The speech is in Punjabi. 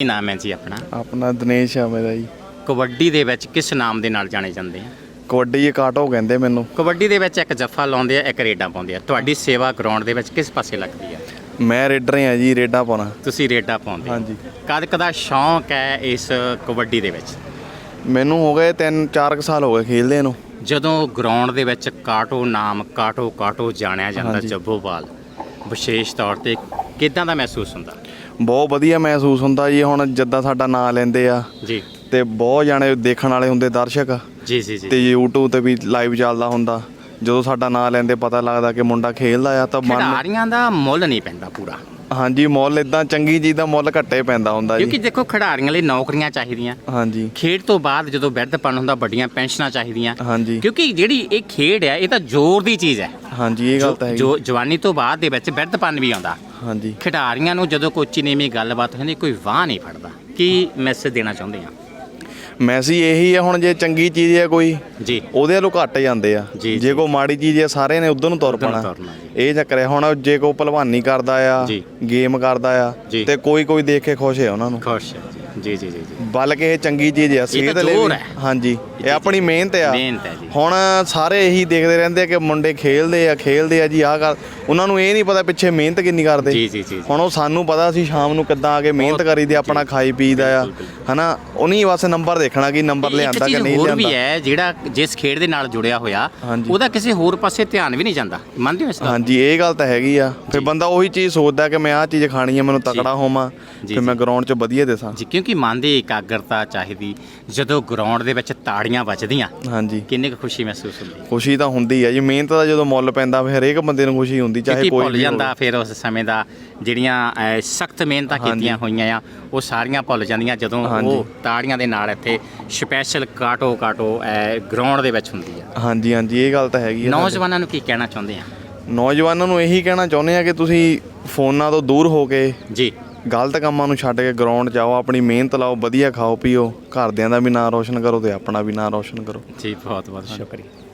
ਕੀ ਨਾਮ ਹੈ ਜੀ ਆਪਣਾ? ਆਪਣਾ ਦਿਨੇਸ਼ ਆ ਮੇਰਾ ਜੀ। ਕਬੱਡੀ ਦੇ ਵਿੱਚ ਕਿਸ ਨਾਮ ਦੇ ਨਾਲ ਜਾਣੇ ਜਾਂਦੇ ਆ? ਕਬੱਡੀ ਇਹ ਕਾਟੋ ਕਹਿੰਦੇ ਮੈਨੂੰ। ਕਬੱਡੀ ਦੇ ਵਿੱਚ ਇੱਕ ਜੱਫਾ ਲਾਉਂਦੇ ਆ ਇੱਕ ਰੇਡਾਂ ਪਾਉਂਦੇ ਆ। ਤੁਹਾਡੀ ਸੇਵਾ ਗਰਾਊਂਡ ਦੇ ਵਿੱਚ ਕਿਸ ਪਾਸੇ ਲੱਗਦੀ ਆ? ਮੈਂ ਰੇਡਰ ਆ ਜੀ ਰੇਡਾ ਪਾਉਣਾ। ਤੁਸੀਂ ਰੇਡਾਂ ਪਾਉਂਦੇ ਹਾਂਜੀ। ਕਦ ਕਦਾ ਸ਼ੌਂਕ ਹੈ ਇਸ ਕਬੱਡੀ ਦੇ ਵਿੱਚ? ਮੈਨੂੰ ਹੋ ਗਏ 3-4 ਸਾਲ ਹੋ ਗਏ ਖੇਲਦੇ ਨੂੰ। ਜਦੋਂ ਗਰਾਊਂਡ ਦੇ ਵਿੱਚ ਕਾਟੋ ਨਾਮ ਕਾਟੋ ਕਾਟੋ ਜਾਣਿਆ ਜਾਂਦਾ। ਜੱਬੋਵਾਲ ਵਿਸ਼ੇਸ਼ ਤੌਰ ਤੇ ਕਿਦਾਂ ਦਾ ਮਹਿਸੂਸ ਹੁੰਦਾ? ਬਹੁਤ ਵਧੀਆ ਮਹਿਸੂਸ ਹੁੰਦਾ ਜੀ ਹੁਣ ਜਿੱਦਾਂ ਸਾਡਾ ਨਾਂ ਲੈਂਦੇ ਆ। ਜੀ। ਤੇ ਬਹੁਤ ਜਾਣੇ ਦੇਖਣ ਵਾਲੇ ਹੁੰਦੇ ਦਰਸ਼ਕ। ਜੀ ਜੀ ਜੀ। ਤੇ YouTube ਤੇ ਵੀ ਲਾਈਵ ਚੱਲਦਾ ਹੁੰਦਾ। ਜਦੋਂ ਸਾਡਾ ਨਾਂ ਲੈਂਦੇ ਪਤਾ ਲੱਗਦਾ ਕਿ ਮੁੰਡਾ ਖੇਲਦਾ ਆ ਤਾਂ ਮਨ ਖਿਡਾਰੀਆਂ ਦਾ ਮੁੱਲ ਨਹੀਂ ਪੈਂਦਾ ਪੂਰਾ। ਹਾਂਜੀ ਮੁੱਲ ਇਦਾਂ ਚੰਗੀ ਚੀਜ਼ ਦਾ ਮੁੱਲ ਘੱਟੇ ਪੈਂਦਾ ਹੁੰਦਾ ਕਿਉਂਕਿ ਜੀ ਦੇਖੋ ਖਿਡਾਰੀਆਂ ਲਈ ਨੌਕਰੀਆਂ ਚਾਹੀਦੀਆਂ। ਹਾਂਜੀ। ਖੇਡ ਤੋਂ ਬਾਅਦ ਜਦੋਂ ਬਿਰਧਪਨ ਹੁੰਦਾ ਵੱਡੀਆਂ ਪੈਨਸ਼ਨਾਂ ਚਾਹੀਦੀਆਂ। ਹਾਂਜੀ। ਕਿਉਂਕਿ ਜਿਹੜੀ ਇਹ ਖੇਡ ਹੈ ਇਹ ਤਾਂ ਜ਼ੋਰ ਦੀ ਚੀਜ਼ ਹੈ। ਹਾਂਜੀ ਇਹ ਗੱਲ ਤਾਂ ਹੈ ਜੋ ਜਵਾਨੀ ਤੋਂ ਬਾਅਦ ਦੇ ਵਿੱਚ ਬਿਰਧਪਨ ਵੀ ਆਉਂਦਾ। ਹਾਂਜੀ। ਖਿਡਾਰੀਆਂ ਨੂੰ ਜਦੋਂ ਕੋਈ ਚੀਨੀਵੀਂ ਗੱਲਬਾਤ ਹੁੰਦੀ ਕੋਈ ਵਾਹ ਨਹੀਂ ਫੜਦਾ। ਕੀ ਮੈਸੇਜ ਦੇਣਾ ਚਾਹੁੰਦੇ ਆ? ਮੈਸੇਜ ਇਹੀ ਆ ਹੁਣ ਜੇ ਚੰਗੀ ਚੀਜ਼ ਹੈ ਕੋਈ ਜੀ। ਉਹਦੇ ਵੱਲੋਂ ਘੱਟ ਜਾਂਦੇ ਆ। ਜੀ, ਕੋਈ ਮਾੜੀ ਚੀਜ਼ ਹੈ ਸਾਰੇ ਨੇ ਉਧਰ ਨੂੰ ਤੁਰ ਪੈਣਾ। ਇਹ ਚੱਕਰ ਹੈ ਹੁਣ ਜੇ ਕੋਈ ਭਲਵਾਨੀ ਕਰਦਾ ਆ। ਗੇਮ ਕਰਦਾ ਆ। ਤੇ ਕੋਈ ਕੋਈ ਦੇਖ ਕੇ ਖੁਸ਼ ਹੈ ਉਹਨਾਂ ਨੂੰ। ਖੁਸ਼ ਹੈ ਜੀ ਜੀ ਜੀ ਜੀ। ਬਲਕਿ ਇਹ ਚੰਗੀ ਚੀਜ਼ ਆ ਸਿਹਤ ਲਈ ਜ਼ੋਰ ਵੀ। ਹੈ। ਹਾਂਜੀ ਇਹ ਆਪਣੀ ਮਿਹਨਤ ਆ। ਮਿਹਨਤ ਹੈ ਜੀ। ਹੁਣ ਸਾਰੇ ਇਹੀ ਦੇਖਦੇ ਰਹਿੰਦੇ ਆ ਕਿ ਮੁੰਡੇ ਖੇਲਦੇ ਆ ਖੇਲਦੇ ਆ ਜੀ ਆਹ ਕਰ। ਉਹਨਾਂ ਨੂੰ ਇਹ ਨਹੀਂ ਪਤਾ ਪਿੱਛੇ ਮਿਹਨਤ ਕਿੰਨੀ ਕਰਦੇ। ਜੀ ਜੀ ਜੀ ਹੁਣ ਉਹ ਸਾਨੂੰ ਪਤਾ ਸੀ ਸ਼ਾਮ ਨੂੰ ਕਿੱਦਾਂ ਆ ਕੇ ਮਿਹਨਤ ਬਹੁਤ- ਕਰੀਦੀ ਆ, ਆਪਣਾ। ਖਾਈ ਪੀਦਾ ਆ। ਹਨਾ ਉਹਨੀ ਬਸ ਨੰਬਰ ਦੇਖਣਾ ਕਿ ਨੰਬਰ ਇੱਕ ਲਿਆਂਦਾ ਕਿ ਚੀਜ਼ ਨਹੀਂ ਹੋਰ ਵੀ ਲਿਆਂਦਾ ਹੈ ਜਿਹੜਾ ਜਿਸ ਖੇਡ ਦੇ ਨਾਲ ਜੁੜਿਆ ਹੋਇਆ ਹਾਂਜੀ। ਉਹਦਾ ਕਿਸੇ ਹੋਰ ਪਾਸੇ ਧਿਆਨ ਵੀ ਨਹੀਂ ਜਾਂਦਾ। ਮੰਨਦੇ ਹੋ ਇਸ ਗੱਲ? ਹਾਂਜੀ ਇਹ ਗੱਲ ਤਾਂ ਹੈਗੀ ਆ। ਫਿਰ। ਬੰਦਾ ਉਹੀ ਚੀਜ਼ ਸੋਚਦਾ ਕਿ ਮੈਂ ਆਹ ਚੀਜ਼ ਖਾਣੀ ਆ ਮੈਨੂੰ ਤਕੜਾ ਹੋਵਾਂ ਜੀ, ਫਿਰ ਮੈਂ। ਗਰਾਊਂਡ 'ਚ ਵਧੀਆ ਦਿਸਾਂ। ਜੀ ਕਿਉਂਕਿ ਮਨ ਦੀ ਇਕਾਗਰਤਾ ਚਾਹੀਦੀ ਜਦੋਂ ਗਰਾਊਂਡ ਦੇ ਵਿੱਚ ਤਾੜੀਆਂ ਵੱਜਦੀਆਂ ਹਾਂਜੀ ਕਿੰਨੀ ਕੁ ਖੁਸ਼ੀ ਮਹਿਸੂਸ ਹੁੰਦੀ ਖੁਸ਼ੀ ਤਾਂ ਹੁੰਦੀ ਆ ਜੀ ਮਿਹਨਤ ਦਾ ਜਦੋਂ ਮੁੱਲ ਪੈਂਦਾ ਫਿਰ ਹਰੇਕ ਬੰਦੇ ਨੂੰ ਖੁਸ਼ੀ ਹੁੰਦੀ ਚਾਹੇ ਕਿਉਂਕਿ ਕੋਈ ਭੁੱਲ ਜਾਂਦਾ। ਫਿਰ ਉਸ ਸਮੇਂ ਦਾ ਜਿਹੜੀਆਂ ਸਖਤ ਮਿਹਨਤਾਂ। ਕੀਤੀਆਂ ਹੋਈਆਂ ਆ ਉਹ ਸਾਰੀਆਂ ਭੁੱਲ ਜਾਂਦੀਆਂ ਜਦੋਂ। ਉਹ ਤਾੜੀਆਂ ਦੇ ਨਾਲ ਇੱਥੇ ਸਪੈਸ਼ਲ ਕਾਟੋ ਕਾਟੋ ਗਰਾਊਂਡ ਦੇ ਵਿੱਚ ਹੁੰਦੀ ਆ ਹਾਂਜੀ ਹਾਂਜੀ ਇਹ ਗੱਲ ਤਾਂ ਹੈਗੀ ਆ ਨੌਜਵਾਨਾਂ ਨੂੰ ਕੀ ਕਹਿਣਾ ਚਾਹੁੰਦੇ ਆ। ਨੌਜਵਾਨਾਂ ਨੂੰ ਇਹੀ ਕਹਿਣਾ ਚਾਹੁੰਦੇ ਆ ਕਿ ਤੁਸੀਂ ਫੋਨਾਂ ਤੋਂ ਦੂਰ ਹੋ ਕੇ ਜੀ ਗਲਤ ਕੰਮਾਂ ਨੂੰ ਛੱਡ ਕੇ ਗਰਾਊਂਡ 'ਚ ਆਓ ਆਪਣੀ ਮਿਹਨਤ ਲਾਓ ਵਧੀਆ ਖਾਓ ਪੀਓ ਘਰਦਿਆਂ ਦਾ ਵੀ ਨਾਂ ਰੋਸ਼ਨ ਕਰੋ ਤੇ ਆਪਣਾ ਵੀ ਨਾਂ ਰੋਸ਼ਨ ਕਰੋ। ਜੀ ਬਹੁਤ ਬਹੁਤ ਸ਼ੁਕਰੀਆ।